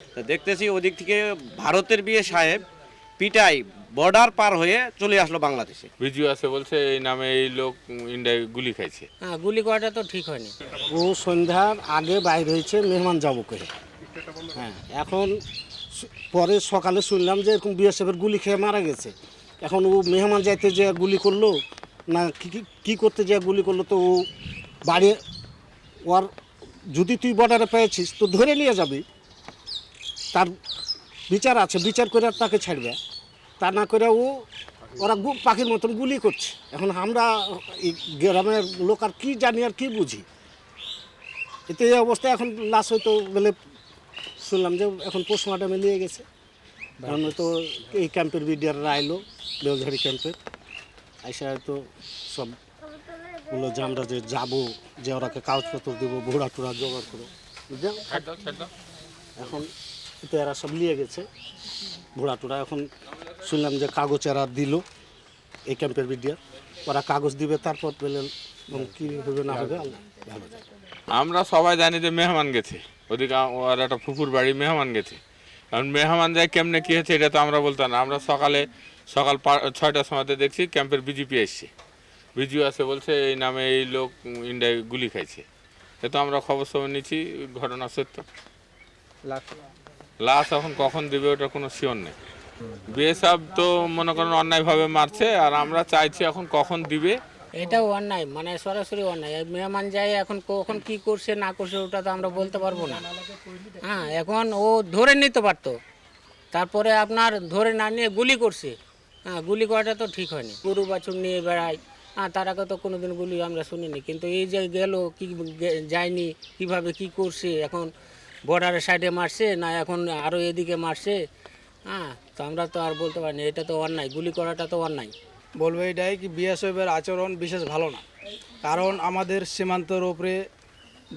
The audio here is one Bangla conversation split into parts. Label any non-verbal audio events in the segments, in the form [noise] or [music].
তা দেখতেছি ওদিক থেকে ভারতের বিয়ে সাহেব পিটাই বর্ডার পার হয়ে চলে আসলো বাংলাদেশে। ভিডিও আছে বলছে এই নামে এই লোক ইন্ডিয়ায় গুলি খাইছে। হ্যাঁ গুলি করাটা তো ঠিক হয়নি। ও সন্ধ্যার আগে বাইর হয়েছে মেহমান যাব করে। হ্যাঁ এখন পরে সকালে শুনলাম যে এরকম বিএসএফের গুলি খেয়ে মারা গেছে। এখন ও মেহমান যাইতে যে গুলি করল না কি কি- কি করতে যে গুলি করল তো ও বাড়ি ওর যদি তুই বর্ডারে পেয়েছিস তো ধরে নিয়ে যাবি। তার বিচার আছে বিচার করে আর তাকে ছাড়বে। তা না করে ও ওরা পাখির মতন গুলি করছে। এখন আমরা এই গ্রামের লোক আর কী জানি আর কী বুঝি। এতে এই অবস্থায় এখন লাশ হয়তো বলে শুনলাম যে এখন পোস্টমর্টমে নিয়ে গেছে। কারণ হয়তো এই ক্যাম্পের বিডিআররা আইলো বেলঝাড়ি ক্যাম্পের আইসা হয়তো সব বলল যে আমরা যে যাব যে ওরাকে কাগজপত্র দেবো ঘোড়া টোড়া জোগাড় করো। এখন তো এরা সব নিয়ে গেছে। ঘোড়া টোড়া এখন শুনলাম যে কাগজ এরা দিল এই ক্যাম্পের বিডিআর। ওরা কাগজ দিবে তারপর পেলে কী হবে না হবে আল্লাহ। ভালো আমরা সবাই জানি যে মেহমান গেছে। ওদিকে ওর একটা ফুকুর বাড়ি মেহমান গেছে। কারণ মেহমান যায় কেমনে কী হয়েছে এটা তো আমরা বলতাম না। আমরা সকালে সকাল পা- ছয়টার সময়তে দেখছি ক্যাম্পের বিজেপি এসছে। বিজু আছে বলছে এই নামে এই লোক ইন্ডিয়ায় গুলি খাইছে। এ তো আমরা খবর সবর নিচ্ছি ঘটনা সত্য। লাশ এখন কখন দিবে ওটার কোনো শিওর নেই। বিএসএফ তো মনে করেন অন্যায়ভাবে মারছে, আর আমরা চাইছি এখন কখন দিবে। এটাও অন্যায় মানে সরাসরি অন্যায়। মেহমান যায়, এখন কখন কি করছে, না করছে, ওটা তো আমরা বলতে পারব না। হ্যাঁ এখন ও ধরে নিতে পারতো। তারপরে আপনার ধরে না নিয়ে গুলি করছে। হ্যাঁ গুলি করাটা তো ঠিক হয়নি। গরু বাছুর নিয়ে বেড়ায়। হ্যাঁ তার আগে তো কোনোদিন গুলি আমরা শুনিনি। কিন্তু এই যে গেল, কি যায়নি, কীভাবে কি করছে, এখন বর্ডারের সাইডে মারছে, না এখন আরও এদিকে মারছে হ্যাঁ তো আমরা তো আর বলতে পারিনি এটা তো অন্যায়, গুলি করাটা তো অন্যায়। বলব এটাই কি বিএসএফের আচরণ বিশেষ ভালো না, কারণ আমাদের সীমান্তর ওপরে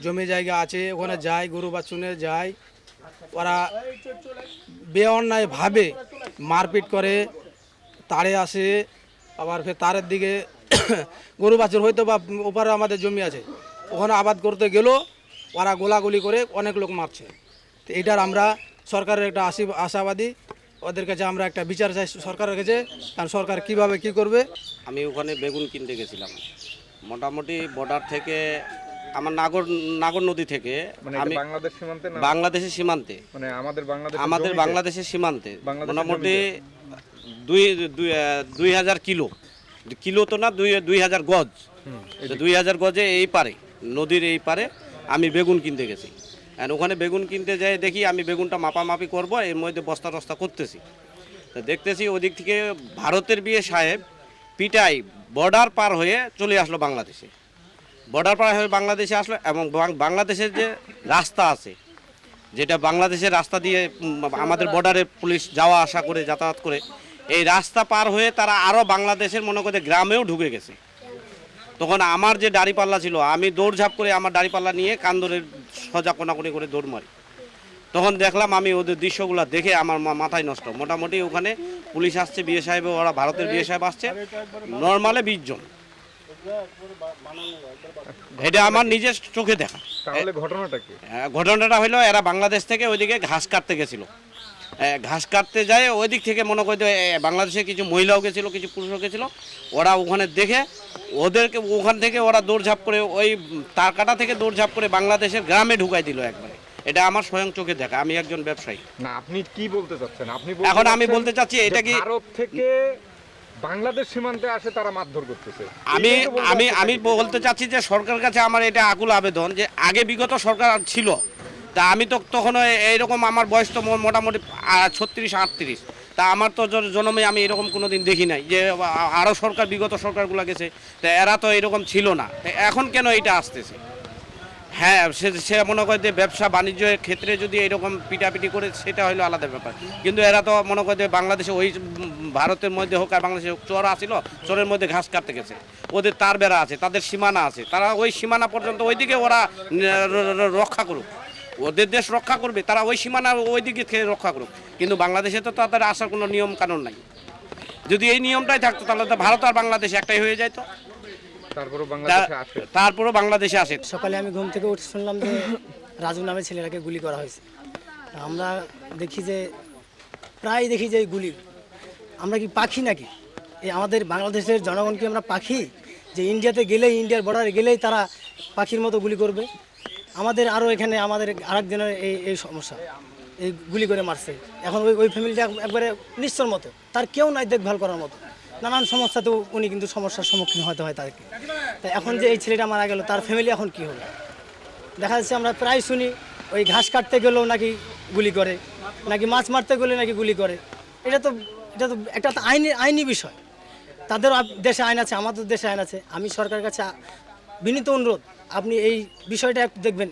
জমি জায়গা আছে, ওখানে যায়, গরু বাছুনে যায়, ওরা বেঅন্যায়ভাবে মারপিট করে, তারে আসে, আবার ফের তারের দিকে [coughs] গরু বাছুর হয়তো বা ওপারে আমাদের জমি আছে, ওখানে আবাদ করতে গেলেও ওরা গোলাগুলি করে অনেক লোক মারছে। তো এটার আমরা সরকারের একটা আশি আশাবাদী। ওদের কাছে আমরা একটা বিচার চাই সরকারের কাছে কারণ সরকার কীভাবে কি করবে। আমি ওখানে বেগুন কিনতে গেছিলাম। মোটামুটি বর্ডার থেকে আমার নাগর নাগর নদী থেকে মানে আমি বাংলাদেশ সীমান্তে বাংলাদেশের সীমান্তে। মানে আমাদের বাংলাদেশ আমাদের বাংলাদেশের সীমান্তে। মোটামুটি দুই দুই হাজার কিলো। কিলো তো না দুই দুই হাজার গজ। দুই হাজার গজে এই পারে নদীর এই পারে। আমি বেগুন কিনতে গেছি। আর ওখানে বেগুন কিনতে যাই দেখি আমি বেগুনটা মাপামাপি করব, এর মধ্যে বস্তা টস্তা করতেছি। তো দেখতেছি ওদিক থেকে ভারতের বিয়ে সাহেব পিটাই বর্ডার পার হয়ে চলে আসলো বাংলাদেশে। বর্ডার পার হয়ে বাংলাদেশে আসলো এবং বাংলাদেশের যে রাস্তা আছে, যেটা বাংলাদেশের রাস্তা দিয়ে আমাদের বর্ডারে পুলিশ যাওয়া আসা করে, যাতায়াত করে, এই রাস্তা পার হয়ে তারা আরও বাংলাদেশের মনে করে গ্রামেও ঢুকে গেছে। তখন আমার যে দাড়িপাল্লা ছিল আমি দৌড়ঝাঁপ করে আমার দাড়িপাল্লা নিয়ে কান্দরে সজা কোনাকুনি করে দৌড় মারি। তখন দেখলাম আমি ওদের দৃশ্যগুলো দেখে আমার মাথায় নষ্ট। মোটামুটি ওখানে পুলিশ আসছে বিয়ে সাহেব ওরা ভারতের বিয়ে সাহেব আসছে। নর্মালে বিশ জন। এটা আমার নিজের চোখে দেখা। ঘটনাটা কি? হ্যাঁ, ঘটনাটা হলো এরা বাংলাদেশ থেকে ওইদিকে ঘাস কাটতে গেছিল। ঘাস কাটতে যায় ওই দিক থেকে মনে করতে বাংলাদেশে কিছু মহিলাও গেছিল কিছু পুরুষও গেছিল। ওরা ওখানে দেখে ওদেরকে ওখান থেকে ওরা দৌড়ঝাঁপ করে ওই তারকাটা থেকে দৌড়ঝাঁপ করে বাংলাদেশের গ্রামে ঢুকাই দিল একবারে। এটা আমার স্বয়ং চোখে দেখা আমি একজন ব্যবসায়ী। না আপনি কি বলতে চাচ্ছেন? আপনি এখন আমি বলতে চাচ্ছি এটা কি ভারত থেকে বাংলাদেশ সীমান্তে আসে তারা মারধর করতেছে। আমি আমি আমি বলতে চাচ্ছি যে সরকারের কাছে আমার এটা আকুল আবেদন যে আগে বিগত সরকার ছিল। তা আমি তো তখন এইরকম আমার বয়স তো মোটামুটি ছত্রিশ আটত্রিশ। তা আমার তো জন- জন্মে আমি এরকম কোনো দিন দেখি নাই যে আরও সরকার, বিগত সরকারগুলো গেছে, তা এরা তো এরকম ছিল না। এখন কেন এটা আসতেছে? হ্যাঁ সে সে মনে করে যে ব্যবসা বাণিজ্যের ক্ষেত্রে যদি এরকম পিটাপিটি করে, সেটা হলো আলাদা ব্যাপার। কিন্তু এরা তো মনে করে যে বাংলাদেশে ওই ভারতের মধ্যে হোক আর বাংলাদেশে হোক, চর আসিল, চরের মধ্যে ঘাস কাটতে গেছে। ওদের তার বেড়া আছে, তাদের সীমানা আছে, তারা ওই সীমানা পর্যন্ত ওইদিকে ওরা রক্ষা করুক। ওদের দেশ রক্ষা করবে তারা ওই সীমানা ওই দিকে থেকে রক্ষা করুক। কিন্তু বাংলাদেশে তো তাদের আসার কোনো নিয়ম কানুন নাই। যদি এই নিয়মটাই থাকতো তাহলে তো ভারত আর বাংলাদেশ একটাই হয়ে যেত তারপরও বাংলাদেশে আসে। সকালে আমি ঘুম থেকে উঠে শুনলাম যে রাজু নামে ছেলেটাকে গুলি করা হয়েছে। আমরা দেখি যে প্রায় দেখি যে এই গুলি। আমরা কি পাখি নাকি? এই আমাদের বাংলাদেশের জনগণ কি আমরা পাখি? যে ইন্ডিয়াতে গেলেই ইন্ডিয়ার বর্ডারে গেলেই তারা পাখির মতো গুলি করবে? আমাদের আরও এখানে আমাদের আরেকজনের এই এই সমস্যা। এই গুলি করে মারছে। এখন ওই ওই ফ্যামিলিটা একবারে নিশ্চর মতো। তার কেউ নাই দেখভাল করার মতো। নানান সমস্যাতেও উনি কিন্তু সমস্যার সম্মুখীন হতে হয় তাদেরকে। তাই এখন যে এই ছেলেটা মারা গেল, তার ফ্যামিলি এখন কি হলো দেখা যাচ্ছে আমরা প্রায় শুনি, ওই ঘাস কাটতে গেলেও নাকি গুলি করে, নাকি মাছ মারতে গেলে নাকি গুলি করে। এটা তো এটা তো একটা তো আইনি আইনি বিষয়। তাদেরও দেশে আইন আছে, আমাদের দেশে আইন আছে। আমি সরকারের কাছে বিনীত অনুরোধ আপনি এই বিষয়টা দেখবেন।